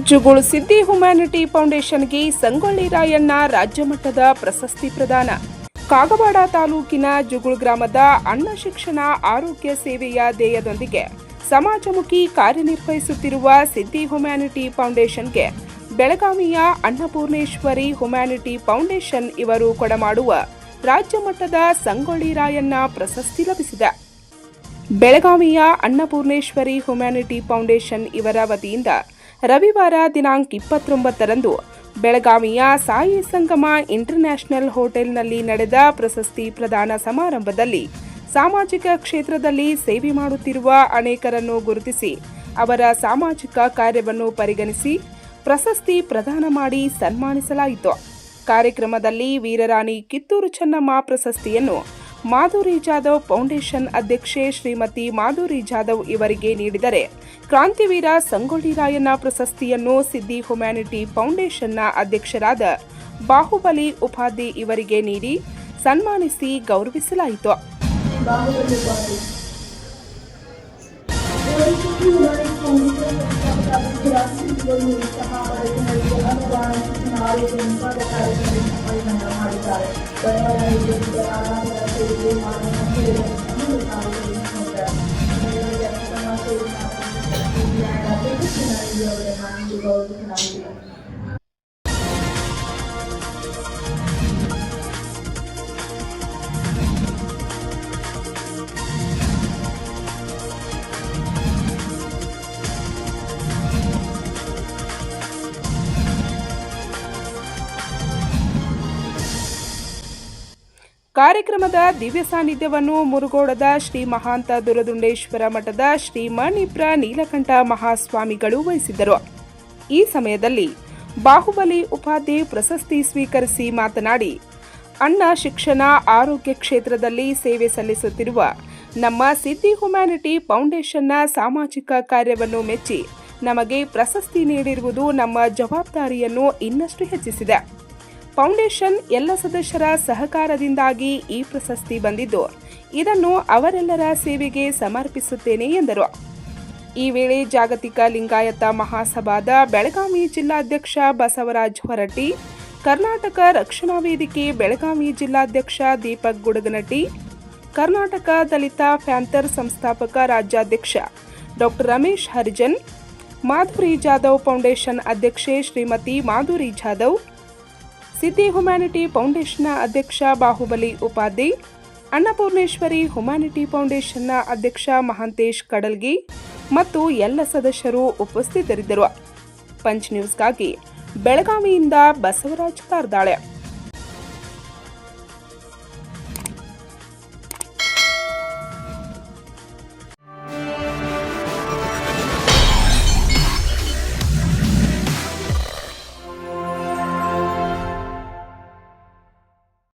ಜುಗುಳು Siddi humanity ಫೌಂಡೇಶನ್ಗೆ ಸಂಗೊಳ್ಳಿ ರಾಯಣ್ಣ ರಾಜ್ಯ ಮಟ್ಟದ ಪ್ರಶಸ್ತಿ ಪ್ರದಾನ. ಕಾಗವಾಡ ತಾಲೂಕಿನ ಜುಗುಳು ಗ್ರಾಮದ ಅನ್ನ ಶಿಕ್ಷಣ ಆರೋಗ್ಯ ಸೇವೆಯ ಧ್ಯೇಯದೊಂದಿಗೆ ಸಮಾಜಮುಖಿ ಕಾರ್ಯನಿರ್ವಹಿಸುತ್ತಿರುವ ಸಿದ್ದಿ ಹ್ಯುಮ್ಯಾನಿಟಿ ಫೌಂಡೇಶನ್ಗೆ ಬೆಳಗಾವಿಯ ಅನ್ನಪೂರ್ಣೇಶ್ವರಿ ಹ್ಯುಮ್ಯಾನಿಟಿ ಫೌಂಡೇಶನ್ ಇವರು ಕೊಡಮಾಡುವ ರಾಜ್ಯ ಮಟ್ಟದ ಸಂಗೊಳ್ಳಿ ರಾಯಣ್ಣ ಪ್ರಶಸ್ತಿ ಲಭಿಸಿದೆ. ಬೆಳಗಾವಿಯ ಅನ್ನಪೂರ್ಣೇಶ್ವರಿ ಹ್ಯುಮ್ಯಾನಿಟಿ ಫೌಂಡೇಶನ್ ಇವರ ವತಿಯಿಂದ ರವಿವಾರ ದಿನಾಂಕ ಇಪ್ಪತ್ತೊಂಬತ್ತರಂದು ಬೆಳಗಾವಿಯ ಸಾಯಿ ಸಂಗಮ ಇಂಟರ್ನ್ಯಾಷನಲ್ ಹೋಟೆಲ್ನಲ್ಲಿ ನಡೆದ ಪ್ರಶಸ್ತಿ ಪ್ರದಾನ ಸಮಾರಂಭದಲ್ಲಿ ಸಾಮಾಜಿಕ ಕ್ಷೇತ್ರದಲ್ಲಿ ಸೇವೆ ಮಾಡುತ್ತಿರುವ ಅನೇಕರನ್ನು ಗುರುತಿಸಿ ಅವರ ಸಾಮಾಜಿಕ ಕಾರ್ಯವನ್ನು ಪರಿಗಣಿಸಿ ಪ್ರಶಸ್ತಿ ಪ್ರದಾನ ಮಾಡಿ ಸನ್ಮಾನಿಸಲಾಯಿತು. ಕಾರ್ಯಕ್ರಮದಲ್ಲಿ ವೀರರಾಣಿ ಕಿತ್ತೂರು ಚೆನ್ನಮ್ಮ ಪ್ರಶಸ್ತಿಯನ್ನು ಮಾಧುರಿ ಜಾಧವ್ ಫೌಂಡೇಶನ್ ಅಧ್ಯಕ್ಷೆ ಶ್ರೀಮತಿ ಮಾಧುರಿ ಜಾಧವ್ ಇವರಿಗೆ ನೀಡಿದರೆ ಕ್ರಾಂತಿವೀರ ಸಂಗೊಳ್ಳಿ ರಾಯಣ್ಣ ಪ್ರಶಸ್ತಿಯನ್ನು ಸಿದ್ದಿ ಹ್ಯುಮ್ಯಾನಿಟಿ ಫೌಂಡೇಶನ್ನ ಅಧ್ಯಕ್ಷರಾದ ಬಾಹುಬಲಿ ಉಪಾಧಿ ಇವರಿಗೆ ನೀಡಿ ಸನ್ಮಾನಿಸಿ ಗೌರವಿಸಲಾಯಿತು. ಮಾಡಿದ್ದಾರೆ Thank you. ಕಾರ್ಯಕ್ರಮದ ದಿವ್ಯ ಸಾನ್ನಿಧ್ಯವನ್ನು ಮುರುಗೋಡದ ಶ್ರೀ ಮಹಾಂತ ದುರದುಂಡೇಶ್ವರ ಮಠದ ಶ್ರೀ ಮಣಿಪ್ರ ನೀಲಕಂಠ ಮಹಾಸ್ವಾಮಿಗಳು ವಹಿಸಿದ್ದರು. ಈ ಸಮಯದಲ್ಲಿ ಬಾಹುಬಲಿ ಉಪಾಧಿ ಪ್ರಶಸ್ತಿ ಸ್ವೀಕರಿಸಿ ಮಾತನಾಡಿ ಅಣ್ಣ ಶಿಕ್ಷಣ ಆರೋಗ್ಯ ಕ್ಷೇತ್ರದಲ್ಲಿ ಸೇವೆ ಸಲ್ಲಿಸುತ್ತಿರುವ ನಮ್ಮ ಸಿದ್ದಿ ಹ್ಯುಮ್ಯಾನಿಟಿ ಫೌಂಡೇಶನ್ನ ಸಾಮಾಜಿಕ ಕಾರ್ಯವನ್ನು ಮೆಚ್ಚಿ, ನಮಗೆ ಪ್ರಶಸ್ತಿ ನೀಡಿರುವುದು ನಮ್ಮ ಜವಾಬ್ದಾರಿಯನ್ನು ಇನ್ನಷ್ಟು ಹೆಚ್ಚಿಸಿದೆ. ಫೌಂಡೇಶನ್ ಎಲ್ಲ ಸದಸ್ಯರ ಸಹಕಾರದಿಂದಾಗಿ ಈ ಪ್ರಶಸ್ತಿ ಬಂದಿದ್ದು. ಇದನ್ನು ಅವರೆಲ್ಲರ ಸೇವೆಗೆ ಸಮರ್ಪಿಸುತ್ತೇನೆ ಎಂದರು. ಈ ವೇಳೆ ಜಾಗತಿಕ ಲಿಂಗಾಯತ ಮಹಾಸಭಾದ ಬೆಳಗಾವಿ ಜಿಲ್ಲಾಧ್ಯಕ್ಷ ಬಸವರಾಜ್ ಹೊರಟ್ಟಿ, ಕರ್ನಾಟಕ ರಕ್ಷಣಾ ವೇದಿಕೆ ಬೆಳಗಾವಿ ಜಿಲ್ಲಾಧ್ಯಕ್ಷ ದೀಪಕ್ ಗುಡಗನಟ್ಟಿ, ಕರ್ನಾಟಕ ದಲಿತ ಫ್ಯಾಂತರ್ ಸಂಸ್ಥಾಪಕ ರಾಜ್ಯಾಧ್ಯಕ್ಷ ಡಾಕ್ಟರ್ ರಮೇಶ್ ಹರಿಜನ್, ಮಾಧುರಿ ಜಾಧವ್ ಫೌಂಡೇಶನ್ ಅಧ್ಯಕ್ಷೆ ಶ್ರೀಮತಿ ಮಾಧುರಿ ಜಾಧವ್ ಸಿದ್ದಿ ಹ್ಯುಮ್ಯಾನಿಟಿ ಫೌಂಡೇಶನ್ನ ಅಧ್ಯಕ್ಷ ಬಾಹುಬಲಿ ಉಪಾಧಿ, ಅನ್ನಪೂರ್ಣೇಶ್ವರಿ ಹ್ಯುಮ್ಯಾನಿಟಿ ಫೌಂಡೇಶನ್ನ ಅಧ್ಯಕ್ಷ ಮಹಾಂತೇಶ್ ಕಡಲ್ಗಿ ಮತ್ತು ಎಲ್ಲ ಸದಸ್ಯರು ಉಪಸ್ಥಿತರಿದ್ದರು. ಪಂಚ್ ನ್ಯೂಸ್ಗಾಗಿ ಬೆಳಗಾವಿಯಿಂದ ಬಸವರಾಜ್ ಕಾರ್ದಾಳೆ.